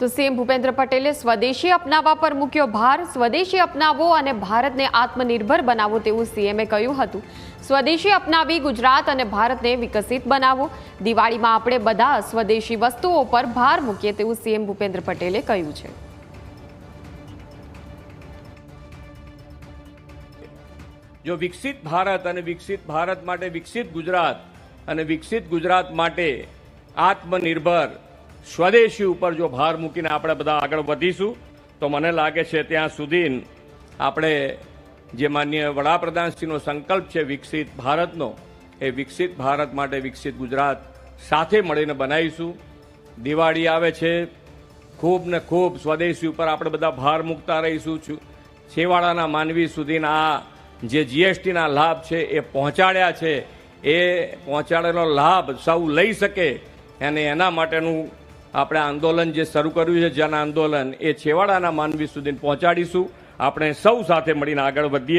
તો સીએમ ભૂપેન્દ્ર પટેલે સ્વદેશી અપનાવવા પર મૂક્યો ભાર, સ્વદેશી અપનાવો અને ભારતને આત્મનિર્ભર બનાવો તેવું સીએમએ કહ્યું હતું. સ્વદેશી અપનાવી ગુજરાત અને ભારતને વિકસિત બનાવો. દિવાળીમાં આપણે બધા સ્વદેશી વસ્તુઓ પર ભાર મૂકીએ તેવું સીએમ ભૂપેન્દ્ર પટેલે કહ્યું છે. જો વિકસિત ભારત અને વિકસિત ભારત માટે વિકસિત ગુજરાત અને વિકસિત ગુજરાત માટે આત્મનિર્ભર સ્વદેશી ઉપર જો ભાર મૂકીને આપણે બધા આગળ વધીશું, તો મને લાગે છે ત્યાં સુધી આપણે જે માન્ય વડાપ્રધાનશ્રીનો સંકલ્પ છે વિકસિત ભારતનો, એ વિકસિત ભારત માટે વિકસિત ગુજરાત સાથે મળીને બનાવીશું. દિવાળી આવે છે, ખૂબ ને ખૂબ સ્વદેશી ઉપર આપણે બધા ભાર મૂકતા રહીશું છેવાડાના માનવી સુધીના આ જે જીએસટીના લાભ છે, એ પહોંચાડ્યા છે. એ પહોંચાડેલો લાભ સૌ લઈ શકે અને એના માટેનું આપણે આંદોલન જે શરૂ કર્યું છે, જન આંદોલન, એ છેવાડાના માનવી સુધી પહોંચાડીશું. આપણે સૌ સાથે મળીને આગળ વધીએ.